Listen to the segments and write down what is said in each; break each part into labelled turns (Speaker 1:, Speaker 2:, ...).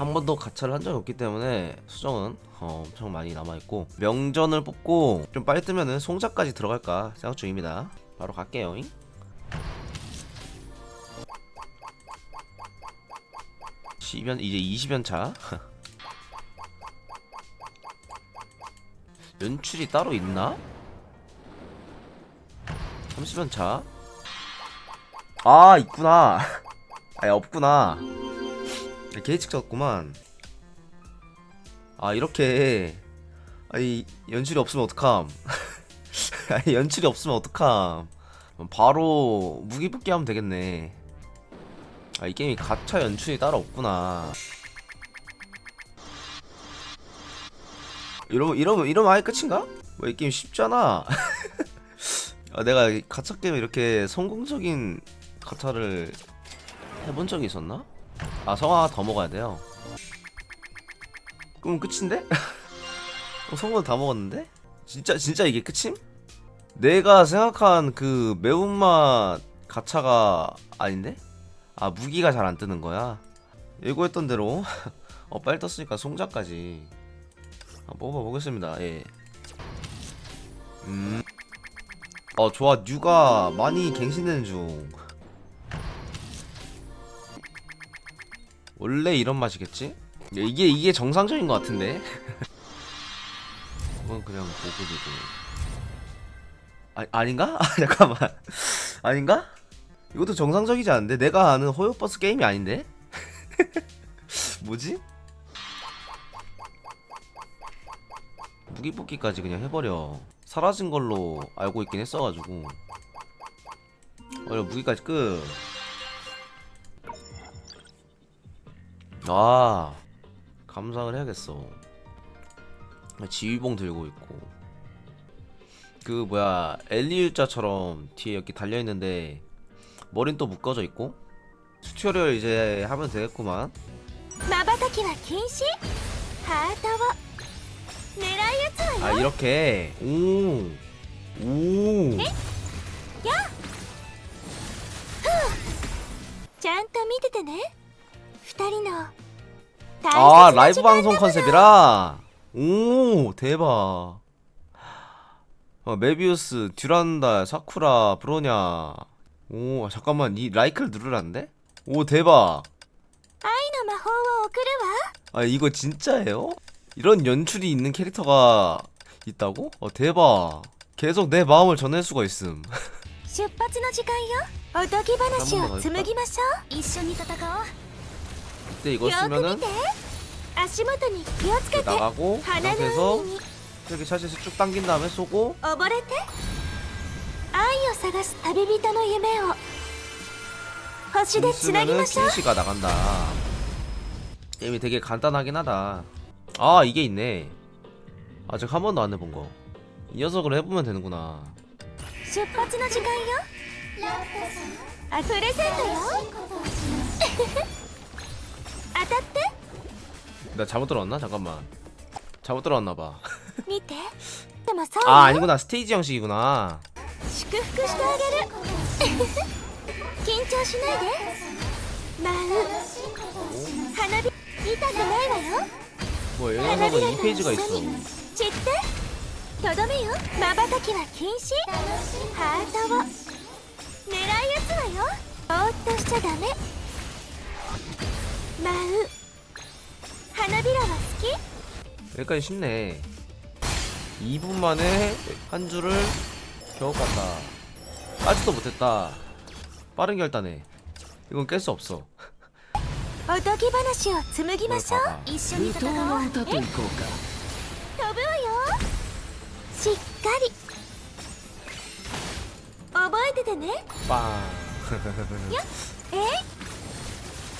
Speaker 1: 한 번도 가차를 한 적이 없기 때문에 수정은 어, 엄청 많이 남아있고 명전을 뽑고 좀 빨리 뜨면은 송자까지 들어갈까 생각 중입니다 바로 갈게요 잉? 십연 이제 20연 차 연출이 따로 있나? 30연 차? 아 있구나 아니 없구나 게이츠 쳤구만. 아 이렇게. 아니 연출이 없으면 어떡함. 아니 연출이 없으면 어떡함. 바로 무기 뽑기 하면 되겠네. 아 이 게임이 가차 연출이 따로 없구나. 이러면 이러면 이러면 아예 끝인가? 뭐 이 게임 쉽잖아. 아, 내가 이 가차 게임 이렇게 성공적인 가차를 해본 적이 있었나? 아 성화 더 먹어야 돼요 그럼 끝인데? 어, 성공 다 먹었는데? 진짜 진짜 이게 끝임? 내가 생각한 그 매운맛 가차가 아닌데? 아 무기가 잘 안 뜨는 거야 예고했던 대로 어 빨리 떴으니까 송자까지 아, 먹어보겠습니다 예. 음. 어 좋아 뉴가 많이 갱신되는 중 원래 이런 맛이겠지? 이게 이게 정상적인 것 같은데 이건 그냥 보급이고 아 아닌가? 아, 잠깐만 아닌가? 이것도 정상적이지 않은데 내가 아는 호요버스 게임이 아닌데 뭐지? 무기 뽑기까지 그냥 해버려 사라진 걸로 알고 있긴 했어가지고 어려 무기까지 끝. 아 감상을 해야겠어. 지휘봉 들고 있고 그 뭐야 엘리유자처럼 뒤에 이렇게 달려 있는데 머린 또 묶어져 있고 튜토리얼 이제 하면 되겠구만.
Speaker 2: まばたきは禁止ハートを狙い撃つわ
Speaker 1: 아
Speaker 2: よ
Speaker 1: 이렇게 오 오.
Speaker 2: ちゃんと見ててね 二人の
Speaker 1: 아
Speaker 2: 大切な
Speaker 1: 라이브
Speaker 2: 時間
Speaker 1: 방송 컨셉이라 오 대박 어, 메비우스 듀란다 사쿠라 브로냐 오 잠깐만 이 라이크를 누르라는데 오 대박
Speaker 2: 愛の魔法を送るわ
Speaker 1: 아 이거 진짜예요 이런 연출이 있는 캐릭터가 있다고 어 대박 계속 내 마음을 전할 수가 있음
Speaker 2: 出発の時間よおとぎ話
Speaker 1: 頑張ろう
Speaker 2: を紡ぎましょう一緒に戦おう
Speaker 1: 그때 이거
Speaker 2: よく見
Speaker 1: 쓰면은
Speaker 2: て足元に気をつけて
Speaker 1: 나가고 그
Speaker 2: 花の
Speaker 1: 상태에서
Speaker 2: 海に
Speaker 1: 이렇게 샷에서 쭉 당긴 다음에 쏘고
Speaker 2: 溺れて愛を探す旅人の夢を星でつなぎ
Speaker 1: 쓰면은
Speaker 2: ましょう
Speaker 1: 키니시가 나간다. 게임이 되게 간단하긴 하다. 아 이게 있네. 아직 한 번도 안 해본 거. 이 녀석을 해보면 되는구나.
Speaker 2: 出発の時間よあプレゼントよ当たって
Speaker 1: 나 잘못 들어왔나? 잠깐만. 잘못 들어왔나 봐.
Speaker 2: 見てでもそうよ
Speaker 1: 아 아니구나 스테이지 형식이구나.
Speaker 2: 祝福してあげる緊張しないで舞う花火痛くないわよ
Speaker 1: 뭐 이
Speaker 2: 花び
Speaker 1: 녀석은
Speaker 2: ら
Speaker 1: 이
Speaker 2: と
Speaker 1: 페이지가
Speaker 2: 一
Speaker 1: 있어.
Speaker 2: 緒に散ってとどめよまばたきは禁止ハートを狙い撃つわよぼーっとしちゃダメ 舞う花びらは好き
Speaker 1: 여기까지 쉽네. 2분 만에 한 줄을 겨우 깠다. 까지도 못했다. 빠른 결단해. 이건 깰 수 없어.
Speaker 2: おとぎ話を紡ぎましょう
Speaker 1: 봐봐.
Speaker 2: 一緒に戦おうえ飛ぶわよしっかり覚えててね
Speaker 1: 빵.
Speaker 2: え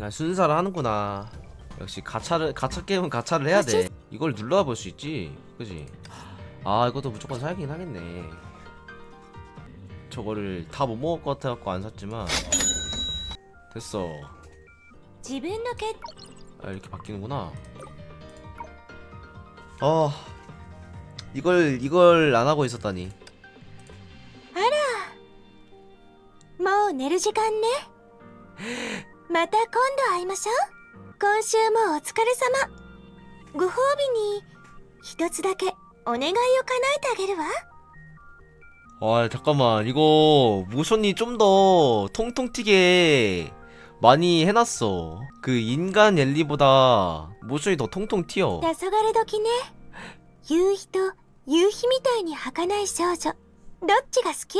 Speaker 1: 아, 순사를 하는구나. 역시 가차를 가차 게임은 가차를 해야 돼. 이걸 눌러볼 수 있지, 그지? 아 이것도 무조건 사긴 하겠네. 저거를 다 못 먹을 것 같아서 안 샀지만 됐어. 아 이렇게 바뀌는구나. 아 이걸 이걸 안 하고 있었다니.
Speaker 2: 알아 뭐 내려지가 안네 もう寝る時間ねまた今度会いましょう今週もお疲れ様ご褒美に一つだけお願いを叶えてあげるわ
Speaker 1: 아 잠깐만 이거 모션이 좀 더 통통 튀게 많이 해놨어. 그 인간 옐리보다 모션이 더 통통 튀어.
Speaker 2: 黄昏時ね夕日と夕日みたいに儚い少女どっちが好き